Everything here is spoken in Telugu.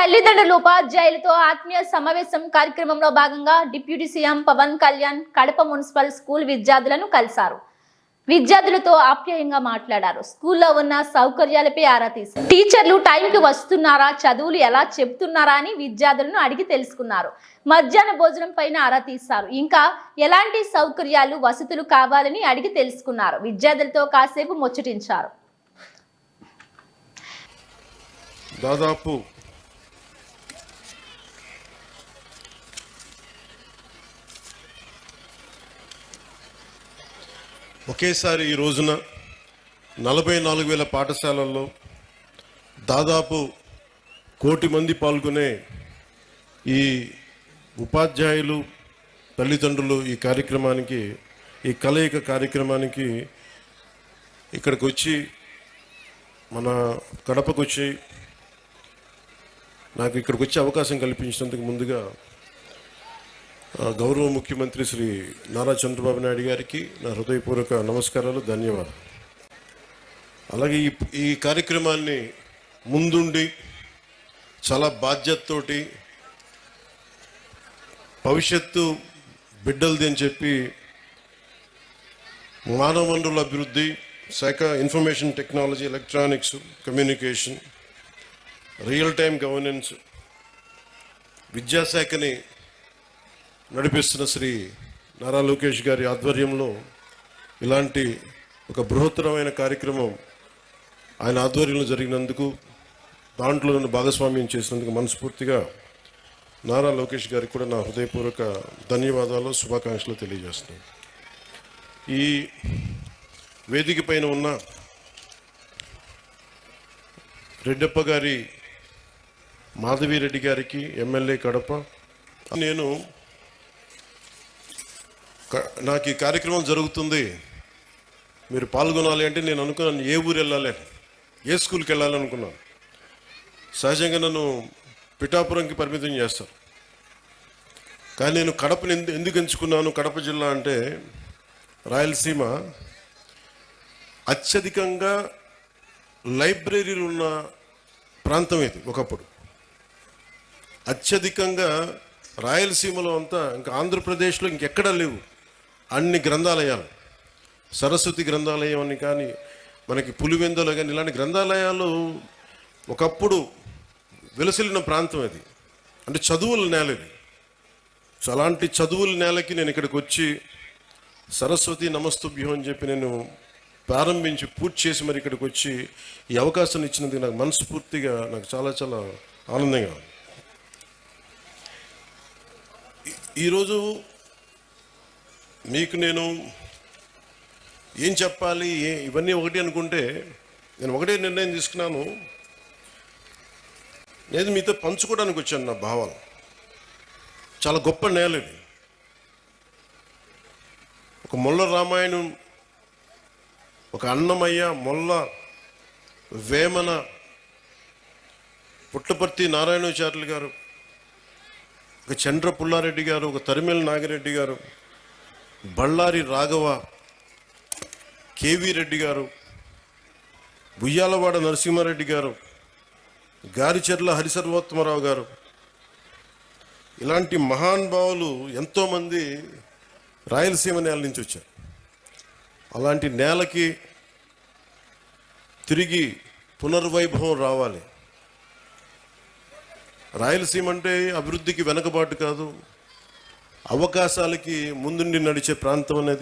తల్లిదండ్రులు ఉపాధ్యాయులతో ఆత్మీయ సమావేశం కార్యక్రమంలో భాగంగా deputy CM Pawan Kalyan Kadapa municipal school విద్యార్థులను కలిశారు. విద్యార్థులతో ఆప్యాయంగా మాట్లాడారు. స్కూల్లో ఉన్న సౌకర్యాలపై ఆరా తీశారు. టీచర్లు టైంకి వస్తున్నారా? చదువులు ఎలా చెప్తున్నారా అని విద్యార్థులను అడిగి తెలుసుకున్నారు. మధ్యాహ్న భోజనం పైన ఆరా తీశారు. ఇంకా ఎలాంటి సౌకర్యాలు వసతులు కావాలని అడిగి తెలుసుకున్నారు. విద్యార్థులతో కాసేపు ముచ్చటించారు. దాదాపు ఒకేసారి ఈ రోజున నలభై నాలుగు వేల పాఠశాలల్లో దాదాపు కోటి మంది పాల్గొనే ఈ ఉపాధ్యాయులు తల్లిదండ్రులు ఈ కార్యక్రమానికి ఈ కలయిక కార్యక్రమానికి ఇక్కడికి వచ్చి మన కడపకు వచ్చి నాకు ఇక్కడికి వచ్చే అవకాశం కల్పించినందుకు ముందుగా గౌరవ ముఖ్యమంత్రి శ్రీ నారా చంద్రబాబు నాయుడు గారికి నా హృదయపూర్వక నమస్కారాలు ధన్యవాదాలు. అలాగే ఈ ఈ కార్యక్రమాన్ని ముందుండి చాలా బాధ్యతతోటి భవిష్యత్తు బిడ్డలది అని చెప్పి మానవ వనరుల అభివృద్ధి శాఖ information technology electronics communication real time governance విద్యాశాఖని నడిపిస్తున్న శ్రీ నారా లోకేష్ గారి ఆధ్వర్యంలో ఇలాంటి ఒక బృహత్తరమైన కార్యక్రమం ఆయన ఆధ్వర్యంలో జరిగినందుకు దాంట్లో నన్ను భాగస్వామ్యం చేసినందుకు మనస్ఫూర్తిగా నారా లోకేష్ గారికి కూడా నా హృదయపూర్వక ధన్యవాదాలు శుభాకాంక్షలు తెలియజేస్తున్నాను. ఈ వేదిక పైన ఉన్న రెడ్డప్ప గారి మాధవిరెడ్డి గారికి ఎమ్మెల్యే కడప నేను నాకు ఈ కార్యక్రమం జరుగుతుంది. మీరు పాల్గొనాలి అంటే నేను అనుకున్నాను ఏ ఊరు వెళ్ళాలి? ఏ స్కూల్కి వెళ్ళాలి అనుకున్నాను. సహజంగా నన్ను పిఠాపురంకి పరిమితం చేస్తారు. కానీ నేను కడపని ఎందు- ఎందుకు ఎంచుకున్నాను? కడప జిల్లా అంటే రాయలసీమ అత్యధికంగా లైబ్రరీలు ఉన్న ప్రాంతం ఇది ఒకప్పుడు. అత్యధికంగా రాయలసీమలో అంతా ఇంకా ఆంధ్రప్రదేశ్లో ఇంకెక్కడా లేవు. అన్ని గ్రంథాలయాలు. సరస్వతి గ్రంథాలయం అని కానీ మనకి పులివెందులో కానీ ఇలాంటి గ్రంథాలయాలు ఒకప్పుడు వెలసిల్లిన ప్రాంతం అది. అంటే చదువుల నేల ఇది. సో అలాంటి చదువుల నేలకి నేను ఇక్కడికి వచ్చి సరస్వతి నమస్తుభ్యం అని చెప్పి నేను ప్రారంభించి పూర్తి చేసి మరి ఇక్కడికి వచ్చి ఈ అవకాశం ఇచ్చినందుకు నాకు మనస్ఫూర్తిగా నాకు చాలా చాలా ఆనందంగా ఉంది. ఈరోజు మీకు నేను ఏం చెప్పాలి? ఏ ఇవన్నీ ఒకటి అనుకుంటే నేను ఒకటే నిర్ణయం తీసుకున్నాను. నేను మీతో పంచుకోవడానికి వచ్చాను నా భావాలు. చాలా గొప్ప నేల ఇది. ఒక మొల్ల రామాయణం ఒక అన్నమయ్య మొల్ల వేమన పుట్టపర్తి నారాయణాచార్యులు గారు ఒక చంద్ర పుల్లారెడ్డి గారు ఒక తరిమేల నాగిరెడ్డి గారు బళ్ళారి రాఘవ కేవీ రెడ్డి గారు బుయ్యాలవాడ నరసింహారెడ్డి గారు గారిచెర్ల హరిసర్వోత్తమరావు గారు. ఇలాంటి మహానుభావులు ఎంతోమంది రాయలసీమ నేల నుంచి వచ్చారు. అలాంటి నేలకి తిరిగి పునర్వైభవం రావాలి. రాయలసీమ అంటే అభివృద్ధికి వెనకబాటు కాదు. అవకాశాలకి ముందుండి నడిచే ప్రాంతం అనేది